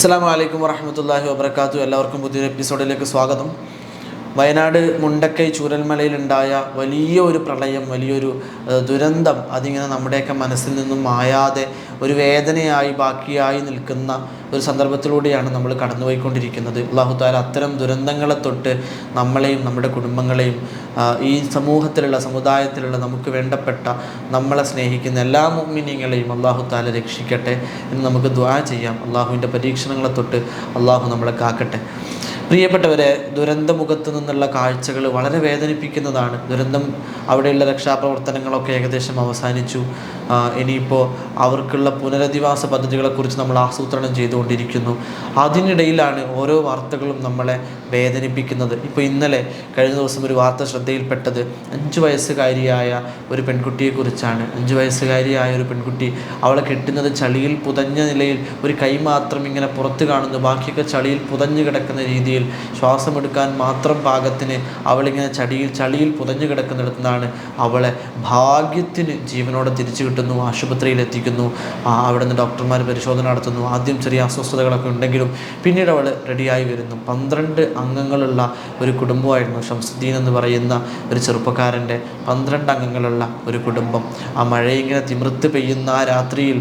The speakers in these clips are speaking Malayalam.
അസ്സാം വലൈക്കും വറഹമത്തല്ലാഹി വാബർക്കാത്തു എല്ലാവർക്കും പുതിയൊരു എപ്പിസോഡിലേക്ക് സ്വാഗതം. വയനാട് മുണ്ടക്കൈ ചൂരൽമലയിലുണ്ടായ വലിയ ഒരു പ്രളയം വലിയൊരു ദുരന്തം അതിങ്ങനെ നമ്മുടെയൊക്കെ മനസ്സിൽ നിന്നും മായാതെ ഒരു വേദനയായി ബാക്കിയായി നിൽക്കുന്ന ഒരു സന്ദർഭത്തിലൂടെയാണ് നമ്മൾ കടന്നുപോയിക്കൊണ്ടിരിക്കുന്നത്. അള്ളാഹു താല അത്തരം ദുരന്തങ്ങളെ തൊട്ട് നമ്മളെയും നമ്മുടെ കുടുംബങ്ങളെയും ഈ സമൂഹത്തിലുള്ള സമുദായത്തിലുള്ള നമുക്ക് വേണ്ടപ്പെട്ട നമ്മളെ സ്നേഹിക്കുന്ന എല്ലാ മുമ്മിനിങ്ങളെയും അള്ളാഹു താല രക്ഷിക്കട്ടെ എന്ന് നമുക്ക് ദ്വാ ചെയ്യാം. അള്ളാഹുവിന്റെ പരീക്ഷണങ്ങളെ തൊട്ട് അള്ളാഹു നമ്മളെ കാക്കട്ടെ. പ്രിയപ്പെട്ടവരെ ദുരന്തമുഖത്ത് നിന്നുള്ള കാഴ്ചകൾ വളരെ വേദനിപ്പിക്കുന്നതാണ്. ദുരന്തം അവിടെയുള്ള രക്ഷാപ്രവർത്തനങ്ങളൊക്കെ ഏകദേശം അവസാനിച്ചു. ഇനിയിപ്പോൾ അവർക്കുള്ള പുനരധിവാസ പദ്ധതികളെക്കുറിച്ച് നമ്മൾ ആസൂത്രണം ചെയ്തുകൊണ്ടിരിക്കുന്നു. അതിനിടയിലാണ് ഓരോ വാർത്തകളും നമ്മളെ വേദനിപ്പിക്കുന്നത്. ഇപ്പോൾ ഇന്നലെ കഴിഞ്ഞ ദിവസം ഒരു വാർത്ത ശ്രദ്ധയിൽപ്പെട്ടത് അഞ്ച് വയസ്സുകാരിയായ ഒരു പെൺകുട്ടിയെക്കുറിച്ചാണ്. അഞ്ച് വയസ്സുകാരിയായ ഒരു പെൺകുട്ടി അവളെ കെട്ടുന്നത് ചളിയിൽ പുതഞ്ഞ നിലയിൽ ഒരു കൈ മാത്രം ഇങ്ങനെ പുറത്ത് കാണുന്നു. ബാക്കിയൊക്കെ ചളിയിൽ പുതഞ്ഞു കിടക്കുന്ന രീതിയിൽ ശ്വാസമെടുക്കാൻ മാത്രം പാകത്തിന് അവളിങ്ങനെ ചടിയിൽ ചളിയിൽ പുതഞ്ഞു കിടക്കുന്നിടത്തുനിന്നാണ് അവളെ ഭാഗ്യത്തിന് ജീവനോടെ തിരിച്ചു കിട്ടുന്നു. ആശുപത്രിയിൽ എത്തിക്കുന്നു. അവിടെ നിന്ന് ഡോക്ടർമാർ പരിശോധന നടത്തുന്നു. ആദ്യം ചെറിയ അസ്വസ്ഥതകളൊക്കെ ഉണ്ടെങ്കിലും പിന്നീട് അവൾ റെഡിയായി വരുന്നു. പന്ത്രണ്ട് അംഗങ്ങളുള്ള ഒരു കുടുംബമായിരുന്നു ഷംസുദ്ദീൻ എന്ന് പറയുന്ന ഒരു ചെറുപ്പക്കാരന്റെ പന്ത്രണ്ട് അംഗങ്ങളുള്ള ഒരു കുടുംബം. ആ മഴയിങ്ങനെ തിമിർത്ത് പെയ്യുന്ന ആ രാത്രിയിൽ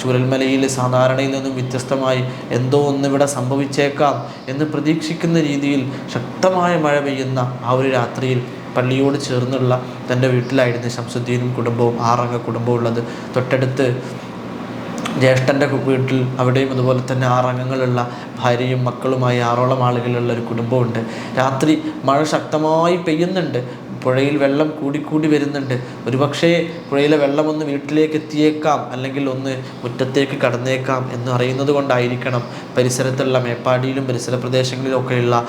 ചൂരൽമലയിൽ സാധാരണയിൽ നിന്നും വ്യത്യസ്തമായി എന്തോ ഒന്നിവിടെ സംഭവിച്ചേക്കാം എന്ന് പ്രതീക്ഷിക്കുന്ന രീതിയിൽ ശക്തമായ മഴ പെയ്യുന്ന ആ ഒരു രാത്രിയിൽ പള്ളിയോട് ചേർന്നുള്ള തന്റെ വീട്ടിലായിരുന്നു ഷംസുദ്ദീനും കുടുംബവും ആറംഗ കുടുംബവും ഉള്ളത്. തൊട്ടടുത്ത് ജ്യേഷ്ഠന്റെ വീട്ടിൽ അവിടെയും അതുപോലെ തന്നെ ആറംഗങ്ങളുള്ള ഭാര്യയും മക്കളുമായി ആറോളം ആളുകളുള്ള ഒരു കുടുംബമുണ്ട്. രാത്രി മഴ ശക്തമായി പെയ്യുന്നുണ്ട്. പുഴയിൽ വെള്ളം കൂടിക്കൂടി വരുന്നുണ്ട്. ഒരുപക്ഷേ പുഴയിലെ വെള്ളം ഒന്ന് വീട്ടിലേക്ക് എത്തിയേക്കാം അല്ലെങ്കിൽ ഒന്ന് മുറ്റത്തേക്ക് കടന്നേക്കാം എന്ന് അറിയുന്നത് കൊണ്ടായിരിക്കണം പരിസരത്തുള്ള മേപ്പാടിയിലും പരിസര പ്രദേശങ്ങളിലൊക്കെയുള്ള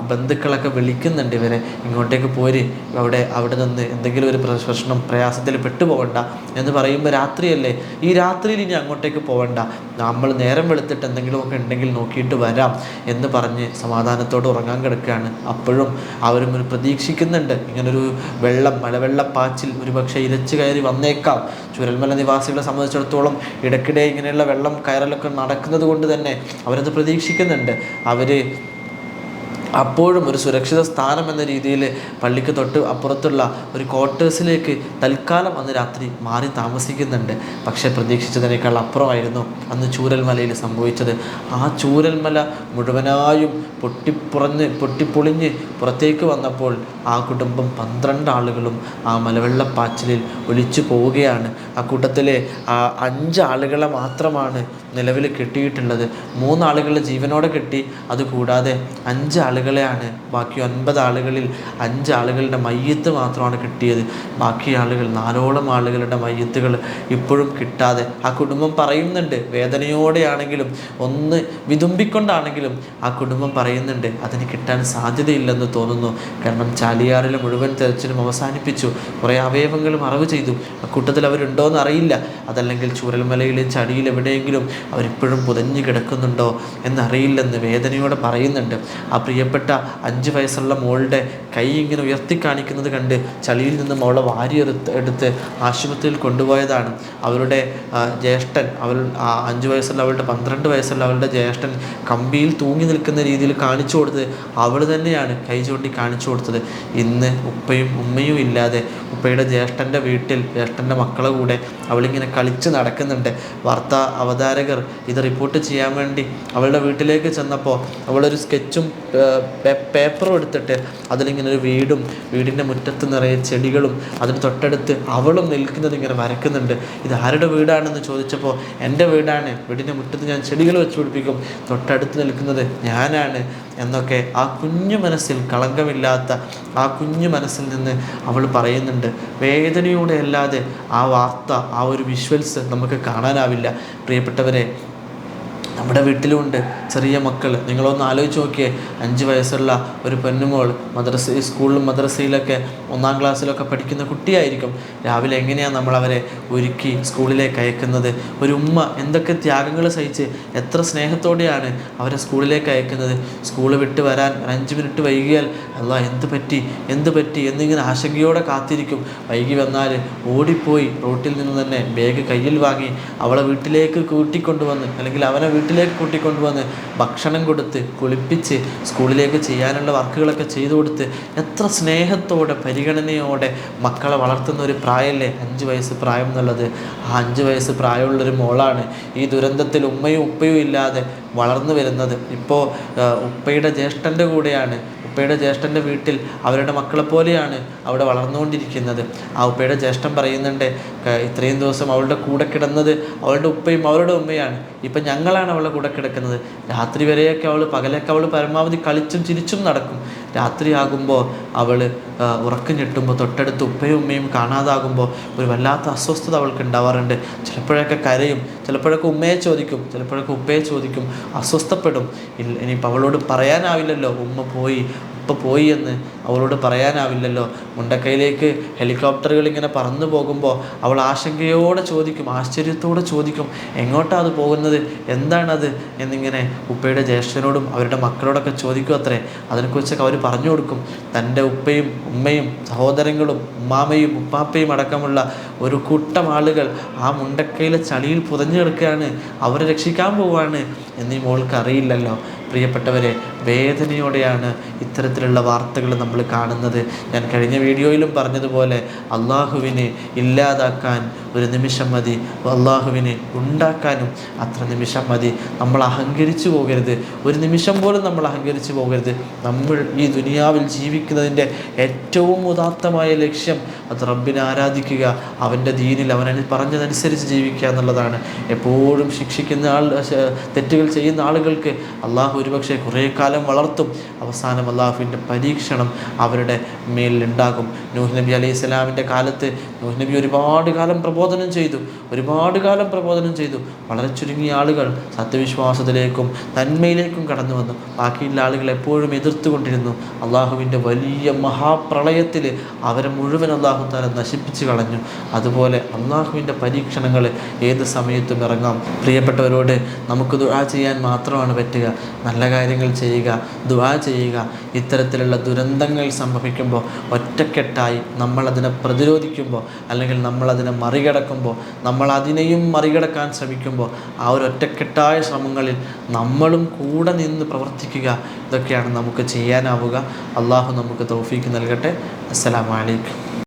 ബന്ധുക്കളൊക്കെ വിളിക്കുന്നുണ്ട് ഇവരെ. ഇങ്ങോട്ടേക്ക് പോര്. അവിടെ അവിടെ നിന്ന് എന്തെങ്കിലും ഒരു പ്ര- പ്രശ്നം പ്രയാസത്തിൽ പെട്ടുപോകണ്ട. എന്ന് പറയുമ്പോൾ രാത്രിയല്ലേ? ഈ രാത്രിയിൽ ഇനി അങ്ങോട്ടേക്ക് പോകണ്ട നമ്മൾ നേരം വെളുത്തിട്ട് എന്തെങ്കിലുമൊക്കെ ഉണ്ടെങ്കിൽ നോക്കിയിട്ട് വരാം എന്ന് പറഞ്ഞ് സമാധാനത്തോടെ ഉറങ്ങാൻ കിടക്കുകയാണ്. അപ്പോഴും അവരും ഒരു പ്രതീക്ഷിക്കുന്നുണ്ട്. ഇങ്ങനൊരു വെള്ളം മലവെള്ളപ്പാച്ചിൽ ഒരു പക്ഷേ ഇരച്ചു കയറി വന്നേക്കാം. ചുരൽമല നിവാസികളെ സംബന്ധിച്ചിടത്തോളം ഇടയ്ക്കിടെ ഇങ്ങനെയുള്ള വെള്ളം കയറലൊക്കെ നടക്കുന്നത് കൊണ്ട് തന്നെ അവരത് പ്രതീക്ഷിക്കുന്നുണ്ട്. അവർ അപ്പോഴും ഒരു സുരക്ഷിത സ്ഥാനം എന്ന രീതിയിൽ പള്ളിക്ക് തൊട്ട് അപ്പുറത്തുള്ള ഒരു ക്വാർട്ടേഴ്സിലേക്ക് തൽക്കാലം അന്ന് രാത്രി മാറി താമസിക്കുന്നുണ്ട്. പക്ഷേ പ്രതീക്ഷിച്ചതിനേക്കാൾ അപ്പുറമായിരുന്നു അന്ന് ചൂരൽമലയിൽ സംഭവിച്ചത്. ആ ചൂരൽമല മുഴുവനായും പൊട്ടിപ്പുറഞ്ഞ് പൊട്ടിപ്പൊളിഞ്ഞ് പുറത്തേക്ക് വന്നപ്പോൾ ആ കുടുംബം പന്ത്രണ്ട് ആളുകളും ആ മലവെള്ളപ്പാച്ചിലിൽ ഒലിച്ചു പോവുകയാണ്. ആ കൂട്ടത്തിലെ ആ അഞ്ച് ആളുകളെ മാത്രമാണ് നിലവിൽ കിട്ടിയിട്ടുള്ളത്. മൂന്നാളുകളെ ജീവനോടെ കിട്ടി. അതുകൂടാതെ അഞ്ച് ആളുകളെയാണ്. ബാക്കി ഒൻപത് ആളുകളിൽ അഞ്ച് ആളുകളുടെ മയ്യത്ത് മാത്രമാണ് കിട്ടിയത്. ബാക്കി ആളുകൾ നാലോളം ആളുകളുടെ മയ്യത്തുകൾ ഇപ്പോഴും കിട്ടാതെ. ആ കുടുംബം പറയുന്നുണ്ട് വേദനയോടെയാണെങ്കിലും ഒന്ന് വിതുമ്പിക്കൊണ്ടാണെങ്കിലും ആ കുടുംബം പറയുന്നുണ്ട് അതിന് കിട്ടാൻ സാധ്യതയില്ലെന്ന് തോന്നുന്നു. കാരണം ചാലിയാറിലെ മുഴുവൻ തെരച്ചിലും അവസാനിപ്പിച്ചു. കുറേ അവയവങ്ങൾ മറവ് ചെയ്തു. അക്കൂട്ടത്തിൽ അവരുണ്ടോ എന്ന് അറിയില്ല. അതല്ലെങ്കിൽ ചൂരൽമലയിലും ചടിയിൽ എവിടെയെങ്കിലും അവരിപ്പോഴും പുതഞ്ഞു കിടക്കുന്നുണ്ടോ എന്നറിയില്ലെന്ന് വേദനയോടെ പറയുന്നുണ്ട്. ആ പ്രിയപ്പെട്ട അഞ്ച് വയസ്സുള്ള മോളുടെ കൈ ഇങ്ങനെ ഉയർത്തി കാണിക്കുന്നത് കണ്ട് ചളിയിൽ നിന്നും അവളെ വാരി എടുത്ത് ആശുപത്രിയിൽ കൊണ്ടുപോയതാണ്. അവരുടെ ജ്യേഷ്ഠൻ അവൾ അഞ്ച് വയസ്സുള്ള അവളുടെ പന്ത്രണ്ട് വയസ്സുള്ള അവളുടെ ജ്യേഷ്ഠൻ കമ്പിയിൽ തൂങ്ങി നിൽക്കുന്ന രീതിയിൽ കാണിച്ചു കൊടുത്തത് അവൾ തന്നെയാണ് കൈ ചൂണ്ടി കാണിച്ചു കൊടുത്തത്. ഇന്ന് ഉപ്പയും ഉമ്മയും ഇല്ലാതെ ഉപ്പയുടെ ജ്യേഷ്ഠന്റെ വീട്ടിൽ ജ്യേഷ്ഠന്റെ മക്കളെ കൂടെ അവളിങ്ങനെ കളിച്ച് നടക്കുന്നുണ്ട്. വാർത്താ അവതാരകർ ഇത് റിപ്പോർട്ട് ചെയ്യാൻ വേണ്ടി അവളുടെ വീട്ടിലേക്ക് ചെന്നപ്പോൾ അവളൊരു സ്കെച്ചും പേപ്പറും എടുത്തിട്ട് അതിലിങ്ങനെ ഒരു വീടും വീടിന്റെ മുറ്റത്ത് നിറയെ ചെടികളും അതിന് തൊട്ടടുത്ത് അവളും നിൽക്കുന്നത് ഇങ്ങനെ വരക്കുന്നുണ്ട്. ഇത് ആരുടെ വീടാണെന്ന് ചോദിച്ചപ്പോൾ എന്റെ വീടാണ്. വീടിന്റെ മുറ്റത്ത് ഞാൻ ചെടികൾ വെച്ച് പിടിപ്പിക്കും. തൊട്ടടുത്ത് നിൽക്കുന്നത് ഞാനാണ്. എന്നൊക്കെ ആ കുഞ്ഞു മനസ്സിൽ കളങ്കമില്ലാത്ത ആ കുഞ്ഞു മനസ്സിൽ നിന്ന് അവൾ പറയുന്നുണ്ട്. വേദനയോടെ അല്ലാതെ ആ വാർത്ത ആ ഒരു വിഷ്വൽസ് നമുക്ക് കാണാനാവില്ല. പ്രിയപ്പെട്ടവരെ നമ്മുടെ വീട്ടിലുമുണ്ട് ചെറിയ മക്കൾ. നിങ്ങളൊന്ന് ആലോചിച്ച് നോക്കിയേ. അഞ്ച് വയസ്സുള്ള ഒരു പെണ്ണുമോൾ മദ്രസ സ്കൂളിലും മദ്രസയിലൊക്കെ ഒന്നാം ക്ലാസ്സിലൊക്കെ പഠിക്കുന്ന കുട്ടിയായിരിക്കും. രാവിലെ എങ്ങനെയാണ് നമ്മൾ അവരെ ഒരുക്കി സ്കൂളിലേക്ക് അയക്കുന്നത്? ഒരു ഉമ്മ എന്തൊക്കെ ത്യാഗങ്ങൾ സഹിച്ച് എത്ര സ്നേഹത്തോടെയാണ് അവരെ സ്കൂളിലേക്ക് അയക്കുന്നത്? സ്കൂൾ വിട്ട് വരാൻ അഞ്ച് മിനിറ്റ് വൈകിയാൽ അല്ല എന്ത് പറ്റി? എന്ത് പറ്റി? എന്നിങ്ങനെ ആശങ്കയോടെ കാത്തിരിക്കും. വൈകി വന്നാൽ ഓടിപ്പോയി റോട്ടിൽ നിന്ന് തന്നെ ബാഗ് കയ്യിൽ വാങ്ങി അവളെ വീട്ടിലേക്ക് കൂട്ടിക്കൊണ്ടുവന്ന് അല്ലെങ്കിൽ അവനെ വീട്ടിൽ വീട്ടിലേക്ക് കൂട്ടിക്കൊണ്ടുവന്ന് ഭക്ഷണം കൊടുത്ത് കുളിപ്പിച്ച് സ്കൂളിലേക്ക് ചെയ്യാനുള്ള വർക്കുകളൊക്കെ ചെയ്തു കൊടുത്ത് എത്ര സ്നേഹത്തോടെ പരിഗണനയോടെ മക്കളെ വളർത്തുന്ന ഒരു പ്രായമല്ലേ? അഞ്ച് വയസ്സ് പ്രായം എന്നുള്ളത്. ആ അഞ്ച് വയസ്സ് പ്രായമുള്ളൊരു മോളാണ് ഈ ദുരന്തത്തിൽ ഉമ്മയും ഉപ്പയും ഇല്ലാതെ വളർന്നു വരുന്നത്. ഇപ്പോൾ ഉപ്പയുടെ ജ്യേഷ്ഠന്റെ കൂടെയാണ്. ഉപ്പയുടെ ജ്യേഷ്ഠന്റെ വീട്ടിൽ അവരുടെ മക്കളെ പോലെയാണ് അവിടെ വളർന്നുകൊണ്ടിരിക്കുന്നത്. ആ ഉപ്പയുടെ ജ്യേഷ്ഠൻ പറയുന്നുണ്ട് ഇത്രയും ദിവസം അവളുടെ കൂടെ കിടന്നത് അവളുടെ ഉപ്പയും അവരുടെ ഉമ്മയാണ്. ഇപ്പം ഞങ്ങളാണ് അവളെ കൂടെ കിടക്കുന്നത്. രാത്രി വരെയൊക്കെ അവൾ പകലൊക്കെ അവൾ പരമാവധി കളിച്ചും ചിരിച്ചും നടക്കും. രാത്രിയാകുമ്പോൾ അവൾ ഉറക്കം ഞെട്ടുമ്പോൾ തൊട്ടടുത്ത് ഉപ്പയും ഉമ്മയും കാണാതാകുമ്പോൾ ഒരു വല്ലാത്ത അസ്വസ്ഥത അവൾക്ക് ഉണ്ടാവാറുണ്ട്. ചിലപ്പോഴൊക്കെ കരയും ചിലപ്പോഴൊക്കെ ഉമ്മയെ ചോദിക്കും ചിലപ്പോഴൊക്കെ ഉപ്പയെ ചോദിക്കും അസ്വസ്ഥപ്പെടും. ഇനിയിപ്പോൾ അവളോട് പറയാനാവില്ലല്ലോ. ഉമ്മ പോയി ഇപ്പോൾ പോയി എന്ന് അവളോട് പറയാനാവില്ലല്ലോ. മുണ്ടക്കൈയിലേക്ക് ഹെലികോപ്റ്ററുകൾ ഇങ്ങനെ പറന്നു പോകുമ്പോൾ അവൾ ആശങ്കയോടെ ചോദിക്കും ആശ്ചര്യത്തോടെ ചോദിക്കും എങ്ങോട്ടാണ് അത് പോകുന്നത്? എന്താണത്? എന്നിങ്ങനെ ഉപ്പയുടെ ജ്യേഷ്ഠനോടും അവരുടെ മക്കളോടൊക്കെ ചോദിക്കും അത്രേ. അതിനെക്കുറിച്ചൊക്കെ അവർ പറഞ്ഞു കൊടുക്കും. തന്റെ ഉപ്പയും ഉമ്മയും സഹോദരങ്ങളും ഉമ്മാമയും ഉപ്പാപ്പയും അടക്കമുള്ള ഒരു കൂട്ടം ആളുകൾ ആ മുണ്ടക്കയിലെ ചളിയിൽ പുതഞ്ഞു കിടക്കുകയാണ്. അവരെ രക്ഷിക്കാൻ പോവുകയാണ് എന്നീ മോൾക്ക് അറിയില്ലല്ലോ. പ്രിയപ്പെട്ടവരെ വേദനയോടെയാണ് ഇത്തരത്തിലുള്ള വാർത്തകൾ നമ്മൾ കാണുന്നത്. ഞാൻ കഴിഞ്ഞ വീഡിയോയിലും പറഞ്ഞതുപോലെ അള്ളാഹുവിനെ ഇല്ലാതാക്കാൻ ഒരു നിമിഷം മതി അള്ളാഹുവിനെ ഉണ്ടാക്കാനും അത്ര നിമിഷം മതി. നമ്മൾ അഹങ്കരിച്ചു പോകരുത്. ഒരു നിമിഷം പോലും നമ്മൾ അഹങ്കരിച്ചു പോകരുത്. നമ്മൾ ഈ ദുനിയാവിൽ ജീവിക്കുന്നതിന്റെ ഏറ്റവും ഉദാത്തമായ ലക്ഷ്യം അത് റബ്ബിനെ ആരാധിക്കുക അവന്റെ ദീനിൽ അവൻ പറഞ്ഞതനുസരിച്ച് ജീവിക്കുക എന്നുള്ളതാണ്. എപ്പോഴും ശിക്ഷിക്കുന്ന ആൾ തെറ്റുകൾ ചെയ്യുന്ന ആളുകൾക്ക് അള്ളാഹു ഒരുപക്ഷെ കുറേ കാലം വളർത്തും. അവസാനം അള്ളാഹുവിന്റെ പരീക്ഷണം അവരുടെ മേലിലുണ്ടാകും നൂഹ് നബി അലൈഹി സ്വലാമിന്റെ കാലത്ത് നൂഹ് നബി ഒരുപാട് കാലം പ്രബോധനം ചെയ്തു. ഒരുപാട് കാലം പ്രബോധനം ചെയ്തു. വളരെ ചുരുങ്ങിയ ആളുകൾ സത്യവിശ്വാസത്തിലേക്കും നന്മയിലേക്കും കടന്നു വന്നു. ബാക്കിയുള്ള ആളുകൾ എപ്പോഴും എതിർത്തുകൊണ്ടിരുന്നു അള്ളാഹുവിന്റെ വലിയ മഹാപ്രളയത്തിൽ അവരെ മുഴുവൻ അള്ളാഹു താല നശിപ്പിച്ചു കളഞ്ഞു. അതുപോലെ അള്ളാഹുവിന്റെ പരീക്ഷണങ്ങൾ ഏത് സമയത്തും ഇറങ്ങാം. പ്രിയപ്പെട്ടവരോട് നമുക്ക് ദുആ ചെയ്യാൻ മാത്രമാണ് പറ്റുക. നല്ല കാര്യങ്ങൾ ചെയ്യുക. ദുആ ചെയ്യുക. ഇത്തരത്തിലുള്ള ദുരന്തങ്ങൾ സംഭവിക്കുമ്പോൾ ഒറ്റക്കെട്ടായി നമ്മളതിനെ പ്രതിരോധിക്കുമ്പോൾ അല്ലെങ്കിൽ നമ്മളതിനെ മറികടക്കുമ്പോൾ നമ്മളതിനെയും മറികടക്കാൻ ശ്രമിക്കുമ്പോൾ ആ ഒരു ഒറ്റക്കെട്ടായ ശ്രമങ്ങളിൽ നമ്മളും കൂടെ നിന്ന് പ്രവർത്തിക്കുക. ഇതൊക്കെയാണ് നമുക്ക് ചെയ്യാനാവുക. അള്ളാഹു നമുക്ക് തൗഫീക്ക് നൽകട്ടെ. അസ്സലാമലൈക്കും